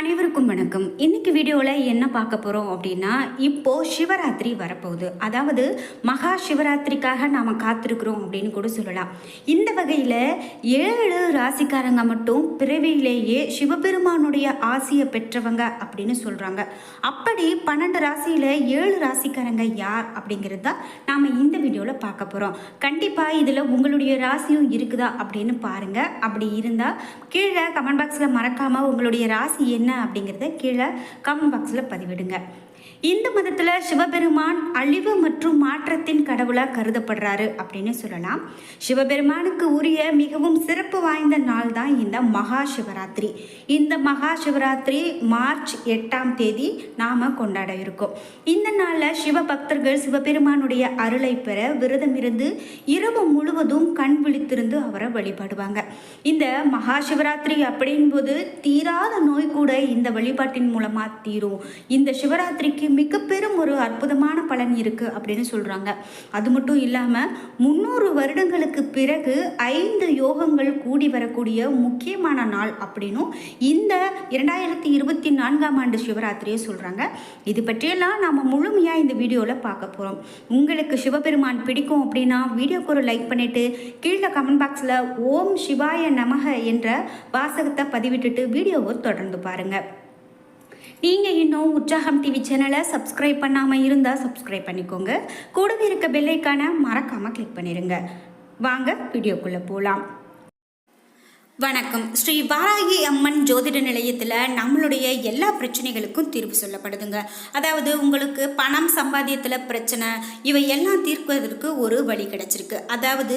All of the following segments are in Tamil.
அனைவருக்கும் வணக்கம். இன்றைக்கி வீடியோவில் என்ன பார்க்க போகிறோம் அப்படின்னா இப்போது சிவராத்திரி வரப்போகுது. அதாவது மகா சிவராத்திரிக்காக நாம் காத்திருக்கிறோம் அப்படின்னு கூட சொல்லலாம். இந்த வகையில் ஏழு ராசிக்காரங்க மட்டும் பிறவியிலேயே சிவபெருமானுடைய ஆசியை பெற்றவங்க அப்படின்னு சொல்கிறாங்க அப்படி பன்னெண்டு ராசியில் ஏழு ராசிக்காரங்க யார் அப்படிங்கிறது தான் நாம் இந்த வீடியோவில் பார்க்க போகிறோம் கண்டிப்பாக இதில் உங்களுடைய ராசியும் இருக்குதா அப்படின்னு பாருங்கள் அப்படி இருந்தால் கீழே கமெண்ட் பாக்ஸில் மறக்காமல் உங்களுடைய ராசி என்ன அப்படிங்கிறத கீழே கமெண்ட் பாக்ஸில் பதிவிடுங்க. இந்து மதத்தில் சிவபெருமான் அழிவு மற்றும் மாற்றத்தின் கடவுளாக கருதப்படுறாரு அப்படின்னு சொல்லலாம். சிவபெருமானுக்கு உரிய மிகவும் சிறப்பு வாய்ந்த நாள் தான் இந்த மகா சிவராத்திரி. இந்த மகா சிவராத்திரி மார்ச் எட்டாம் தேதி நாம் கொண்டாட இருக்கோம். இந்த நாளில் சிவபக்தர்கள் சிவபெருமானுடைய அருளை பெற விரதம் இருந்து இரவு முழுவதும் கண் விழித்திருந்து அவரை வழிபடுவாங்க. இந்த மகா சிவராத்திரி அப்படின்போது தீராத நோய் கூட இந்த வழிபாட்டின் மூலமாக தீரும். இந்த சிவராத்திரிக்கு மிக பெரும் ஒரு அற்புதமான பலன் இருக்கு அப்படின்னு சொல்றாங்க. அது மட்டும் இல்லாம முன்னூறு வருடங்களுக்கு பிறகு ஐந்து யோகங்கள் கூடி வரக்கூடிய முக்கியமான நாள் அப்படின்னும் இந்த இரண்டாயிரத்தி இருபத்தி நான்காம் ஆண்டு சிவராத்திரியை சொல்றாங்க. இது பற்றியெல்லாம் நாம முழுமையா இந்த வீடியோல பார்க்க போறோம். உங்களுக்கு சிவபெருமான் பிடிக்கும் அப்படின்னா வீடியோக்கு ஒரு லைக் பண்ணிட்டு கீழே கமெண்ட் பாக்ஸ்ல ஓம் சிவாய நமக என்ற வாசகத்தை பதிவிட்டுட்டு வீடியோவை தொடர்ந்து பாருங்கள் நீங்கள் இன்னும் உற்சாகம் டிவி சேனலை சப்ஸ்கிரைப் பண்ணாமல் இருந்தால் சப்ஸ்கிரைப் பண்ணிக்கோங்க. கூடவே இருக்க பெல்லைக்கான மறக்காமல் கிளிக் பண்ணிடுங்க வாங்க வீடியோக்குள்ளே போகலாம் வணக்கம். ஸ்ரீ வாராகி அம்மன் ஜோதிட நிலையத்தில் நம்மளுடைய எல்லா பிரச்சனைகளுக்கும் தீர்வு சொல்லப்படுதுங்க. அதாவது உங்களுக்கு பணம் சம்பாத்தியத்தில் பிரச்சனை இவை எல்லாம் தீர்ப்பதற்கு ஒரு வழி கிடச்சிருக்கு. அதாவது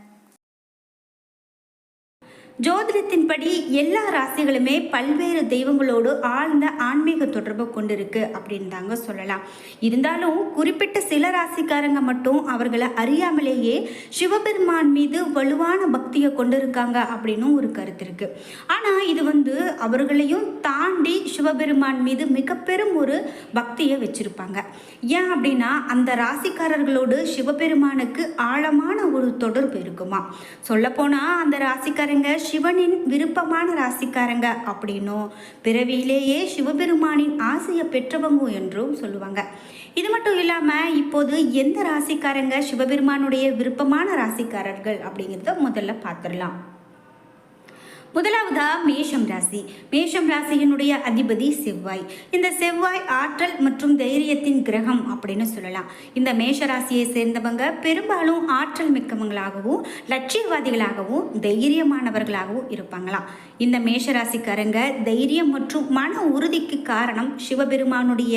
ஜோதிடத்தின்படி எல்லா ராசிகளுமே பல்வேறு தெய்வங்களோடு ஆழ்ந்த ஆன்மீக தொடர்பு கொண்டிருக்கு அப்படின்னு தாங்க சொல்லலாம். இருந்தாலும் குறிப்பிட்ட சில ராசிக்காரங்க மட்டும் அவர்களை அறியாமலேயே சிவபெருமான் மீது வலுவான பக்தியை கொண்டிருக்காங்க அப்படின்னும் ஒரு கருத்து இருக்கு. ஆனால் இது வந்து அவர்களையும் தாண்டி சிவபெருமான் மீது மிக பெரும் ஒரு பக்தியை வச்சிருப்பாங்க. ஏன் அப்படின்னா அந்த ராசிக்காரர்களோடு சிவபெருமானுக்கு ஆழமான ஒரு தொடர்பு இருக்குமா? சொல்லப்போனால் அந்த ராசிக்காரங்க சிவனின் விருப்பமான ராசிக்காரங்க அப்படின்னும் பிறவியிலேயே சிவபெருமானின் ஆசையை பெற்றவங்க என்றும் சொல்லுவாங்க. இது மட்டும் இல்லாமல் இப்போது எந்த ராசிக்காரங்க சிவபெருமானுடைய விருப்பமான ராசிக்காரர்கள் அப்படிங்கிறத முதல்ல பார்த்துடலாம். முதலாவதா மேஷம் ராசி. மேஷம் ராசியினுடைய அதிபதி செவ்வாய். இந்த செவ்வாய் ஆற்றல் மற்றும் தைரியத்தின் கிரகம் அப்படின்னு சொல்லலாம். இந்த மேஷ ராசியை சேர்ந்தவங்க பெரும்பாலும் ஆற்றல் மிக்கவங்களாகவும் லட்சியவாதிகளாகவும் தைரியமானவர்களாகவும் இருப்பாங்களாம். இந்த மேஷ ராசிக்காரங்க தைரியம் மற்றும் மன உறுதிக்கு காரணம் சிவபெருமானுடைய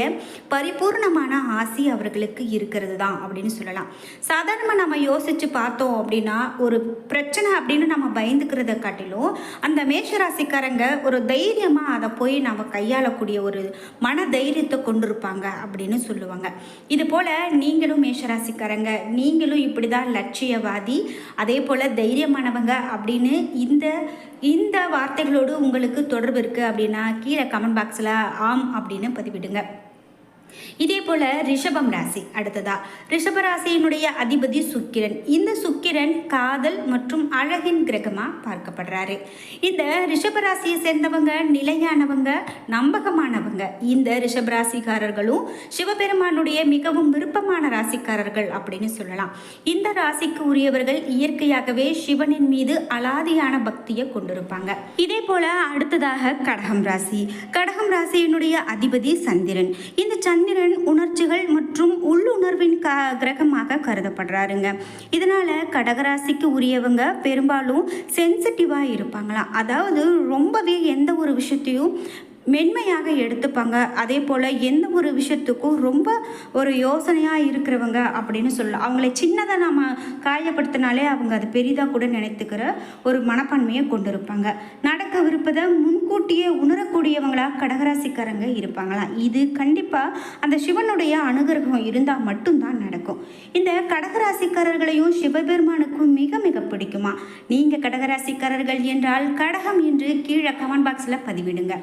பரிபூர்ணமான ஆசி அவர்களுக்கு இருக்கிறது தான் அப்படின்னு சொல்லலாம். சாதாரணமாக நம்ம யோசிச்சு பார்த்தோம் அப்படின்னா ஒரு பிரச்சனை அப்படின்னு நம்ம பயந்துக்கிறத காட்டிலும் அந்த மேஷராசிக்காரங்க ஒரு தைரியமாக அதை போய் நம்ம கையாளக்கூடிய ஒரு மன தைரியத்தை கொண்டிருப்பாங்க அப்படின்னு சொல்லுவாங்க. இது போல் நீங்களும் மேஷராசிக்காரங்க நீங்களும் இப்படி தான் லட்சியவாதி அதே போல் தைரியமானவங்க அப்படின்னு இந்த இந்த வார்த்தைகளோடு உங்களுக்கு தொடர்பு இருக்குது அப்படின்னா கீழே கமெண்ட் பாக்ஸில் ஆம் அப்படின்னு பதிவிடுங்க. இதே போல ரிஷபம் ராசி அடுத்ததா. ரிஷப ராசியினுடைய அதிபதி சுக்கிரன். இந்த சுக்கிரன் காதல் மற்றும் அழகின் கிரகமா பார்க்கப்படுறாரு. இந்த ரிஷப ராசியை சேர்ந்தவங்க நிலையானவங்க நம்பகமானவங்க. இந்த ரிஷப ராசிக்காரர்களும் சிவபெருமானுடைய மிகவும் விருப்பமான ராசிக்காரர்கள் அப்படின்னு சொல்லலாம். இந்த ராசிக்கு உரியவர்கள் இயற்கையாகவே சிவனின் மீது அலாதியான பக்தியை கொண்டிருப்பாங்க. இதே போல அடுத்ததாக கடகம் ராசி. கடகம் ராசியினுடைய அதிபதி சந்திரன். இந்த சந்திரன் உணர்ச்சிகள் மற்றும் உள்ளுணர்வின் க கிரகமாக கருதப்படுறாருங்க. இதனால் கடகராசிக்கு உரியவங்க பெரும்பாலும் சென்சிட்டிவாக இருப்பாங்களாம் அதாவது ரொம்பவே எந்த ஒரு விஷயத்தையும் மென்மையாக எடுத்துப்பாங்க. அதே போல் எந்த ஒரு விஷயத்துக்கும் ரொம்ப ஒரு யோசனையாக இருக்கிறவங்க அப்படின்னு சொல்லலாம். அவங்கள சின்னதாக நாம் காயப்படுத்தினாலே அவங்க அது பெரிதாக கூட நினைத்துக்கிற ஒரு மனப்பான்மையை கொண்டு இருப்பாங்க நடக்கவிருப்பதை முன்கூட்டியே உணரக்கூடியவங்களாக கடகராசிக்காரங்க இருப்பாங்களாம். இது கண்டிப்பாக அந்த சிவனுடைய அனுகிரகம் இருந்தால் மட்டும்தான் நடக்கும். இந்த கடகராசிக்காரர்களையும் சிவபெருமானுக்கும் மிக மிக பிடிக்குமா? நீங்கள் கடகராசிக்காரர்கள் என்றால் கடகம் என்று கீழே கமெண்ட் பாக்ஸில் பதிவிடுங்க.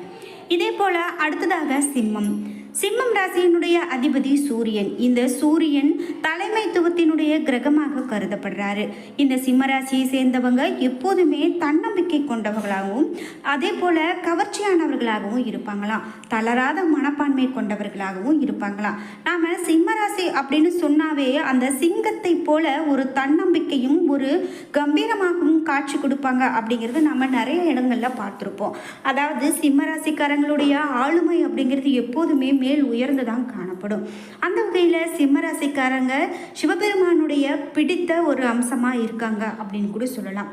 இதே போல அடுத்ததாக சிம்மம். சிம்மம் ராசியினுடைய அதிபதி சூரியன். இந்த சூரியன் தலைமைத்துவத்தினுடைய கிரகமாக கருதப்படுறாரு. இந்த சிம்ம ராசியை சேர்ந்தவங்க எப்போதுமே தன்னம்பிக்கை கொண்டவர்களாகவும் அதே போல கவர்ச்சியானவர்களாகவும் இருப்பாங்களாம். தளராத மனப்பான்மை கொண்டவர்களாகவும் இருப்பாங்களாம். நாம சிம்ம ராசி அப்படின்னு சொன்னாவே அந்த சிங்கத்தை போல ஒரு தன்னம்பிக்கையும் ஒரு கம்பீரமாகவும் காட்சி கொடுப்பாங்க அப்படிங்கிறது நம்ம நிறைய இடங்கள்ல பார்த்துருப்போம். அதாவது சிம்ம ராசிக்காரங்களுடைய ஆளுமை அப்படிங்கிறது எப்போதுமே மேல் உயர்ந்து தான் காணப்படும். அந்த வகையில் சிம்மராசிக்காரங்க சிவபெருமானுடைய பிடித்த ஒரு அம்சமாக இருக்காங்க அப்படின்னு கூட சொல்லலாம்.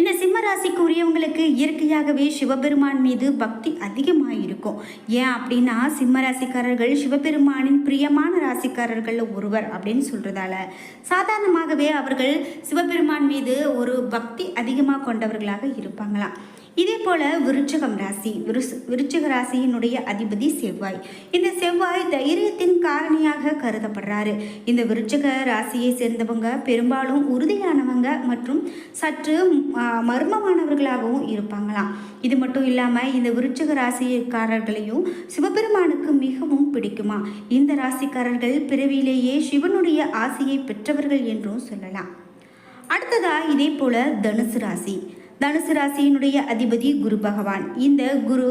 இந்த சிம்ம ராசிக்கு உரியவங்களுக்கு இயற்கையாகவே சிவபெருமான் மீது பக்தி அதிகமாக இருக்கும் ஏன் அப்படின்னா சிம்ம ராசிக்காரர்கள் சிவபெருமானின் பிரியமான ராசிக்காரர்களில் ஒருவர் அப்படின்னு சொல்கிறதால சாதாரணமாகவே அவர்கள் சிவபெருமான் மீது ஒரு பக்தி அதிகமாக கொண்டவர்களாக இருப்பாங்களாம். இதே போல விருச்சகம் ராசி விருஸ் விருச்சிக ராசியினுடைய அதிபதி செவ்வாய். இந்த செவ்வாய் தைரியத்தின் காரணியாக கருதப்படுறாரு. இந்த விருச்சக ராசியை சேர்ந்தவங்க பெரும்பாலும் உறுதியானவங்க மற்றும் சற்று மர்மமானவர்களாகவும் இருப்பாங்களாம். இது மட்டும் இல்லாமல் இந்த விருச்சக ராசிக்காரர்களையும் சிவபெருமானுக்கு மிகவும் பிடிக்குமா? இந்த ராசிக்காரர்கள் பிறவியிலேயே சிவனுடைய ஆசையை பெற்றவர்கள் என்றும் சொல்லலாம். அடுத்ததா இதே போல தனுசு ராசி. தனுசு ராசியினுடைய அதிபதி குரு பகவான். இந்த குரு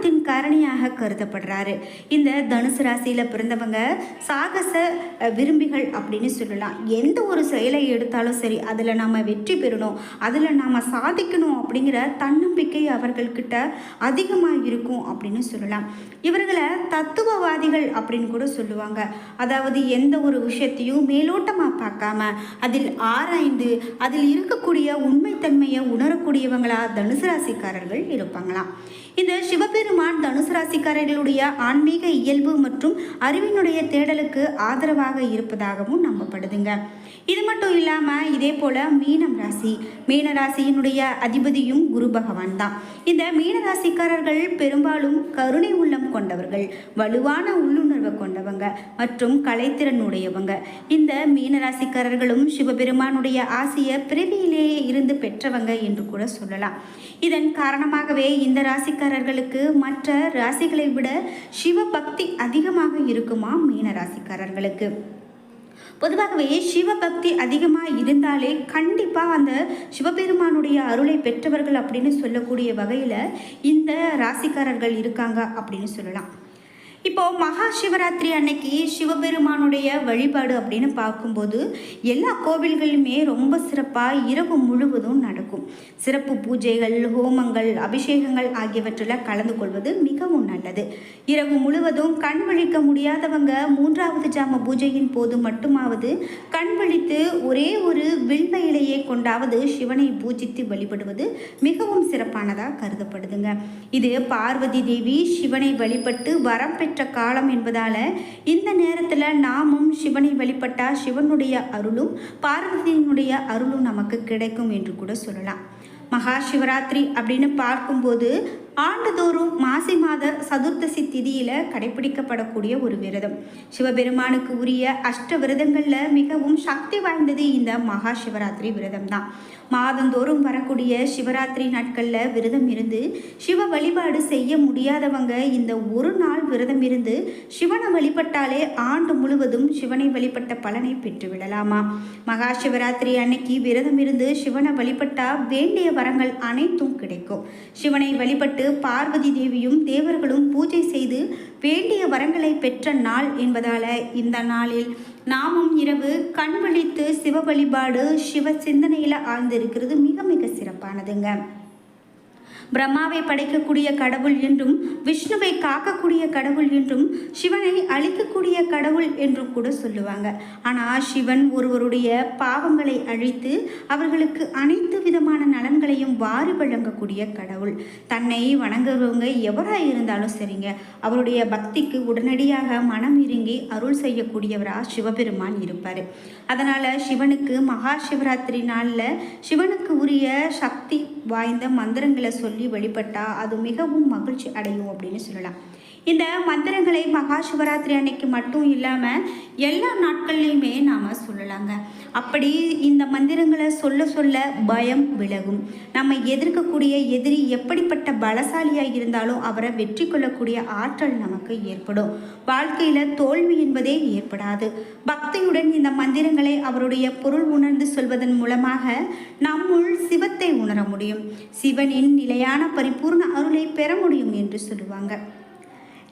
ஞானத்தின் காரணியாக கருதப்படுறாரு. இந்த தனுசு ராசியில் பிறந்தவங்க சாகச விரும்பிகள் அப்படின்னு சொல்லலாம். எந்த ஒரு செயலை எடுத்தாலும் சரி அதில் நாம் வெற்றி பெறணும் அதில் நாம் சாதிக்கணும் அப்படிங்கிற தன்னம்பிக்கை அவர்கள்கிட்ட அதிகமாக இருக்கும் அப்படின்னு சொல்லலாம். இவர்களை தத்துவவாதிகள் அப்படின்னு கூட சொல்லுவாங்க. அதாவது எந்த ஒரு விஷயத்தையும் மேலோட்டமாக பார்க்காம அதில் ஆராய்ந்து அதில் இருக்கக்கூடிய உண்மைத்தன்மையை உணரக்கூடியவங்களா தனுசு ராசிக்காரர்கள் இருப்பாங்களாம். இந்த சிவபெரு சிவபெருமான் தனுசு ராசிக்காரர்களுடைய ஆன்மீக இயல்பு மற்றும் அறிவினுடைய தேடலுக்கு ஆதரவாக இருப்பதாகவும் நம்பப்படுதுங்க. இது மட்டும் இல்லாமல் இதே போல மீனம் ராசி. மீன ராசியினுடைய அதிபதியும் குரு பகவான் தான். இந்த மீன ராசிக்காரர்கள் பெரும்பாலும் கருணை உள்ளம் கொண்டவர்கள். வலுவான உள்ளுணர்வை கொண்டவங்க மற்றும் கலைத்திறன் உடையவங்க இந்த மீனராசிக்காரர்களும் சிவபெருமானுடைய ஆசையை பிறவியிலேயே இருந்து பெற்றவங்க என்று கூட சொல்லலாம். இதன் காரணமாகவே இந்த ராசிக்காரர்களுக்கு மற்ற ராசிகளை விட சிவபக்தி அதிகமாக இருக்குமா மீன ராசிக்காரர்களுக்கு பொதுவாகவே சிவபக்தி அதிகமாக இருந்தாலே கண்டிப்பாக அந்த சிவபெருமானுடைய அருளை பெற்றவர்கள் அப்படின்னு சொல்லக்கூடிய வகையில் இந்த ராசிக்காரர்கள் இருக்காங்க அப்படின்னு சொல்லலாம். இப்போ மகா சிவராத்திரி அன்னைக்கு சிவபெருமானுடைய வழிபாடு அப்படின்னு பார்க்கும்போது எல்லா கோவில்களுமே ரொம்ப சிறப்பாக இரவு முழுவதும் நடக்கும். சிறப்பு பூஜைகள் ஹோமங்கள் அபிஷேகங்கள் ஆகியவற்றில் கலந்து கொள்வது மிகவும் நல்லது. இரவு முழுவதும் கண் விழிக்க முடியாதவங்க மூன்றாவது ஜாம பூஜையின் போது மட்டுமாவது கண் விழித்து ஒரே ஒரு வில்வ இலையை கொண்டாவது சிவனை பூஜித்து வழிபடுவது மிகவும் சிறப்பானதாக கருதப்படுதுங்க. இது பார்வதி தேவி சிவனை வழிபட்டு வரம் பெற்ற காலம் என்பதால இந்த நேரத்தில் நாமும் சிவனை வழிபட்டால் சிவனுடைய அருளும் பார்வதியினுடைய அருளும் நமக்கு கிடைக்கும் என்று கூட சொல்லலாம். மகா சிவராத்திரி அப்படின்னு பார்க்கும்போது ஆண்டுதோறும் மாசி மாத சதுர்த்தசி திதியில் கடைபிடிக்கப்படக்கூடிய ஒரு விரதம். சிவபெருமானுக்கு உரிய அஷ்ட விரதங்களில் மிகவும் சக்தி வாய்ந்தது இந்த மகா சிவராத்திரி விரதம் தான் மாதந்தோறும் வரக்கூடிய சிவராத்திரி நாட்களில் விரதம் இருந்து சிவ வழிபாடு செய்ய முடியாதவங்க இந்த ஒரு நாள் விரதம் இருந்து சிவனை வழிபட்டாலே ஆண்டு முழுவதும் சிவனை வழிபட்ட பலனை பெற்றுவிடலாமா மகா சிவராத்திரி அன்னைக்கு விரதம் இருந்து சிவனை வழிபட்டா வேண்டிய வரங்கள் அனைத்தும் கிடைக்கும். சிவனை வழிபட்டு பார்வதி தேவியும் தேவர்களும் பூஜை செய்து வேண்டிய வரங்களை பெற்ற நாள் என்பதால இந்த நாளில் நாமும் இரவு கண் விழித்து சிவ வழிபாடு சிவ சிந்தனையில் ஆழ்ந்திருக்கிறது. மிக மிக சிறப்பானதுங்க. பிரம்மாவை படைக்கக்கூடிய கடவுள் என்றும் விஷ்ணுவை காக்கக்கூடிய கடவுள் என்றும் சிவனை அழிக்கக்கூடிய கடவுள் என்றும் கூட சொல்லுவாங்க. ஆனால் சிவன் ஒருவருடைய பாவங்களை அழித்து அவர்களுக்கு அனைத்து விதமான நலன்களையும் வாரி வழங்கக்கூடிய கடவுள். தன்னை வணங்குறவங்க எவராக இருந்தாலும் சரிங்க. அவருடைய பக்திக்கு உடனடியாக மனம் இறங்கி அருள் செய்யக்கூடியவராக சிவபெருமான் இருப்பார். அதனால் சிவனுக்கு மகா சிவராத்திரி நாளில் சிவனுக்கு உரிய சக்தி வாய்ந்த மந்திரங்களை சொல்லி வழிபட்டால் அது மிகவும் மகிழ்ச்சி அடையும் அப்படின்னு சொல்லலாம். இந்த மந்திரங்களை மகா சிவராத்திரி அன்னைக்கு மட்டும் இல்லாமல் எல்லா நாட்கள்லையுமே நாம் சொல்லலாங்க. அப்படி இந்த மந்திரங்களை சொல்ல சொல்ல பயம் விலகும். நம்ம எதிர்க்கக்கூடிய எதிரி எப்படிப்பட்ட பலசாலியாக இருந்தாலும் அவரை வெற்றி கொள்ளக்கூடிய ஆற்றல் நமக்கு ஏற்படும். வாழ்க்கையில் தோல்வி என்பதே ஏற்படாது. பக்தியுடன் இந்த மந்திரங்களை அவருடைய பொருள் உணர்ந்து சொல்வதன் மூலமாக நம்முள் சிவத்தை உணர முடியும். சிவனின் நிலையான பரிபூர்ண அருளை பெற முடியும் என்று சொல்லுவாங்க.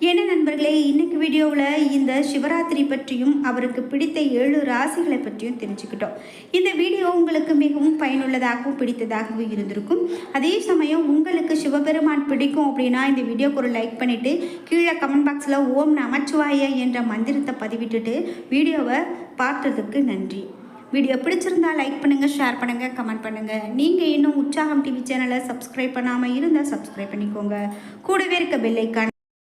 என்ன நண்பர்களே இன்னைக்கு வீடியோவில் இந்த சிவராத்திரி பற்றியும் அவருக்கு பிடித்த ஏழு ராசிகளை பற்றியும் தெரிஞ்சுக்கிட்டோம். இந்த வீடியோ உங்களுக்கு மிகவும் பயனுள்ளதாகவும் பிடித்ததாகவும் இருந்திருக்கும். அதே சமயம் உங்களுக்கு சிவபெருமான் பிடிக்கும் அப்படின்னா இந்த வீடியோக்கு ஒரு லைக் பண்ணிவிட்டு கீழே கமெண்ட் பாக்ஸில் ஓம் நமச்சிவாய என்ற மந்திரத்தை பதிவிட்டுட்டு வீடியோவை பார்த்ததுக்கு நன்றி. வீடியோ பிடிச்சிருந்தா லைக் பண்ணுங்கள் ஷேர் பண்ணுங்கள் கமெண்ட் பண்ணுங்கள் நீங்கள் இன்னும் உற்சாகம் டிவி சேனலை சப்ஸ்கிரைப் பண்ணாமல் இருந்தால் சப்ஸ்கிரைப் பண்ணிக்கோங்க. கூடவே இருக்க பெல்லைக்கான